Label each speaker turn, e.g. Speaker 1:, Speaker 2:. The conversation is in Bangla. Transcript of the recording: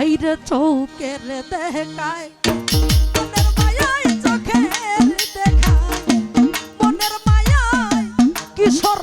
Speaker 1: আইরে চৌকের দেখায়। মায়ায় চোখের দেখায়। মনের মায়ায় কিশোর